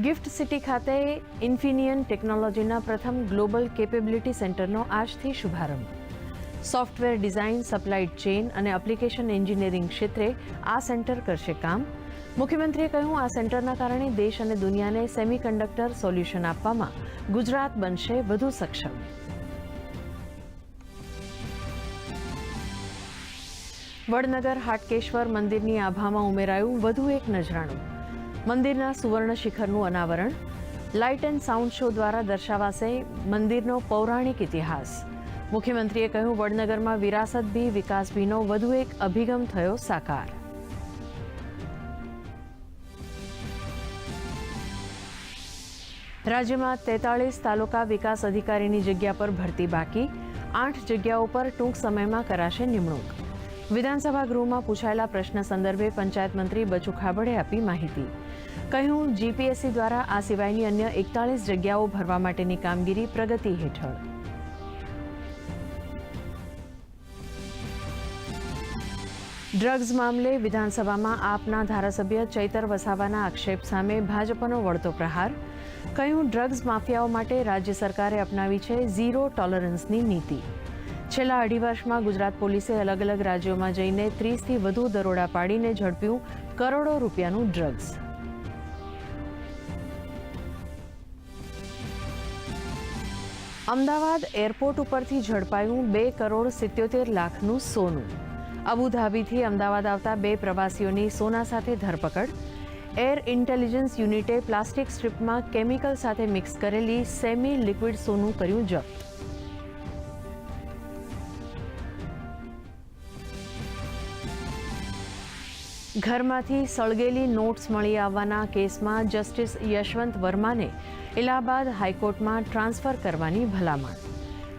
Gift city ખાતે ઇન્ફિનિયન ટેકનોલોજીના પ્રથમ ગ્લોબલ કેપેબિલિટી સેન્ટરનો આજથી શુભારંભ. સોફ્ટવેર ડિઝાઇન સપ્લાઇડ ચેઇન અને એપ્લિકેશન એન્જિનિયરિંગ ક્ષેત્રે આ સેન્ટર કરશે કામ. મુખ્યમંત્રીએ કહ્યું, આ સેન્ટરના કારણે દેશ અને દુનિયાને સેમિકન્ડક્ટર સોલ્યુશન આપવામાં ગુજરાત બનશે વધુ સક્ષમ. વડનગર, હાટકેશ્વર મંદિરની આભામાં ઉમેરાયું વધુ એક નજરાણું. મંદિરના સુવર્ણ શિખરનું અનાવરણ, લાઇટ એન્ડ સાઉન્ડ શો દ્વારા દર્શાવાશે મંદિરનો પૌરાણિક ઇતિહાસ. મુખ્યમંત્રીએ કહ્યું, વડનગરમાં વિરાસત બી વિકાસ બીનો વધુ એક અભિગમ થયો સાકાર. રાજ્યમાં તેતાળીસ તાલુકા વિકાસ અધિકારીની જગ્યા પર ભરતી બાકી, આઠ જગ્યાઓ પર ટૂંક સમયમાં કરાશે નિમણૂક. વિધાનસભા ગૃહમાં પૂછાયેલા પ્રશ્ન સંદર્ભે પંચાયત મંત્રી બચુ ખાબડે આપી માહિતી. કહ્યું, જીપીએસસી દ્વારા આ સિવાયની અન્ય એકતાળીસ જગ્યાઓ ભરવા માટેની કામગીરી પ્રગતિ હેઠળ. ડ્રગ્સ મામલે વિધાનસભામાં આપના ધારાસભ્ય ચૈતર વસાવાના આક્ષેપ સામે ભાજપનો વળતો પ્રહાર. કહ્યું, ડ્રગ્સ માફિયાઓ માટે રાજ્ય સરકારે અપનાવી છે ઝીરો ટોલરન્સની નીતિ. છેલ્લા અઢી વર્ષમાં ગુજરાત પોલીસે અલગ અલગ રાજ્યોમાં જઈને ત્રીસથી વધુ દરોડા પાડીને ઝડપ્યું કરોડો રૂપિયાનું ડ્રગ્સ અમદાવાદ એરપોર્ટ ઉપરથી ઝડપાયું બે કરોડ સિત્યોતેર લાખનું સોનું. અબુધાબીથી અમદાવાદ આવતા બે પ્રવાસીઓની સોના સાથે ધરપકડ. એર ઇન્ટેલિજન્સ યુનિટે પ્લાસ્ટિક સ્ટ્રીપમાં કેમિકલ સાથે મિક્સ કરેલી સેમી લિક્વિડ સોનું કર્યું જપ્ત. ઘરમાંથી સળગેલી નોટ્સ મળી આવવાના કેસમાં જસ્ટિસ યશવંત વર્માને ઇલાહાબાદ હાઈકોર્ટમાં ટ્રાન્સફર કરવાની ભલામણ.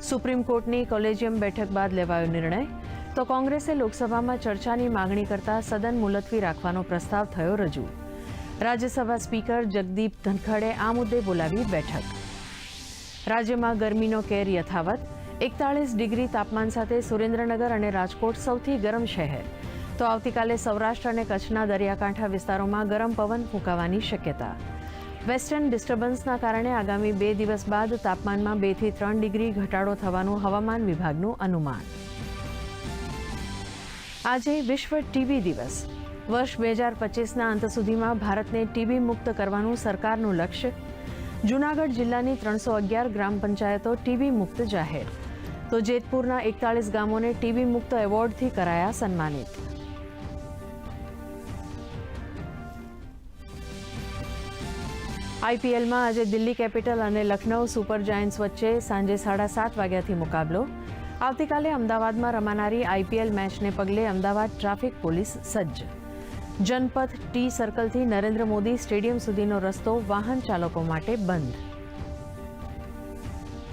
સુપ્રીમ કોર્ટની કોલેજિયમ બેઠક બાદ લેવાયો નિર્ણય. તો કોંગ્રેસે લોકસભામાં ચર્ચાની માગણી કરતા સદન મુલતવી રાખવાનો પ્રસ્તાવ થયો રજૂ. રાજ્યસભા સ્પીકર જગદીપ ધનખડે આ મુદ્દે બોલાવી બેઠક. રાજ્યમાં ગરમીનો કેર યથાવત. એકતાળીસ ડિગ્રી તાપમાન સાથે સુરેન્દ્રનગર અને રાજકોટ સૌથી ગરમ શહેર. તો આવતીકાલે સૌરાષ્ટ્ર અને કચ્છના દરિયાકાંઠા વિસ્તારોમાં ગરમ પવન ફૂંકાવાની શક્યતા. વેસ્ટર્ન ડિસ્ટર્બન્સના કારણે આગામી બે દિવસ બાદ તાપમાનમાં બેથી ત્રણ ડિગ્રી ઘટાડો થવાનું હવામાન વિભાગનું અનુમાન. આજે વિશ્વ ટીબી દિવસ. વર્ષ બે હજાર પચીસના અંત સુધીમાં ભારતને ટીબી મુક્ત કરવાનું સરકારનું લક્ષ્ય. જૂનાગઢ જિલ્લાની ત્રણસો અગિયાર ગ્રામ પંચાયતો ટીબી મુક્ત જાહેર. તો જેતપુરના એકતાળીસ ગામોને ટીબી મુક્ત એવોર્ડથી કરાયા સન્માનિત. આઈપીએલમાં આજે દિલ્હી કેપિટલ અને લખનૌ સુપર જાયન્ટ્સ વચ્ચે સાંજે સાડા સાત વાગ્યાથી મુકાબલો. આવતીકાલે અમદાવાદમાં રમાનારી આઈપીએલ મેચને પગલે અમદાવાદ ટ્રાફિક પોલીસ સજ્જ. જનપથ ટી સર્કલથી નરેન્દ્ર મોદી સ્ટેડિયમ સુધીનો રસ્તો વાહન ચાલકો માટે બંધ.